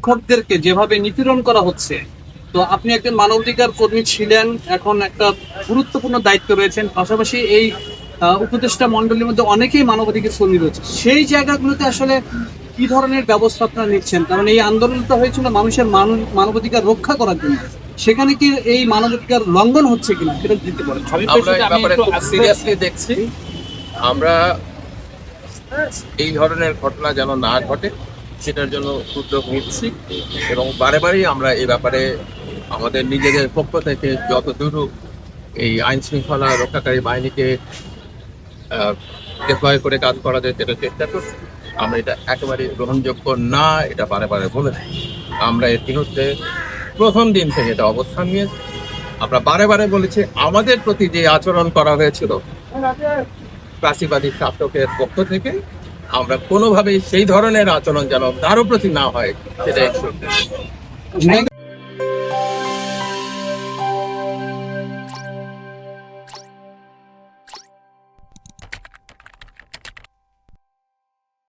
শিক্ষকদেরকে যেভাবে নিপীড়ন করা হচ্ছে তো আপনি একজন মানবাধিকার কর্মী ছিলেন এখন একটা গুরুত্বপূর্ণ দায়িত্ব রয়েছেন পাশাপাশি এই উপদেষ্টা মন্ডলীর মধ্যে অনেকেই মানবাধিকার কর্মী রয়েছে। সেই জায়গাগুলোতে আসলে কি ধরনের ব্যবস্থা আপনারা নিচ্ছেন? কারণ এই আন্দোলনটা হয়েছিল মানুষের মানবাধিকার রক্ষা করার জন্য। সেখানে কি এই মানবাধিকার লঙ্ঘন হচ্ছে কিনা সেটা দিতে পারেন। আমরা এই সিরিয়াসলি দেখছি। আমরা এই ধরনের ঘটনা যেন না ঘটে সেটার জন্য উদ্যোগ নিচ্ছি এবং বারে বারেই আমরা এই ব্যাপারে আমাদের নিজেদের পক্ষ থেকে যত দূর এই আইন শৃঙ্খলা রক্ষাকারী বাহিনীকে ডিপ্লয় করে কাজ করা যায় সেটা চেষ্টা করছি। আমরা এটা একেবারে গ্রহণযোগ্য না, এটা বারে বারে বলে আমরা এর বিরুদ্ধে প্রথম দিন থেকে এটা অবস্থান নিয়েছি। আমরা বারে বারে বলেছি, আমাদের প্রতি যে আচরণ করা হয়েছিল, প্রাসীবাদী শাসকের পক্ষ থেকে আমরা কোনোভাবেই সেই ধরনের আচরণ যেন তারও প্রতি না হয় সেটাই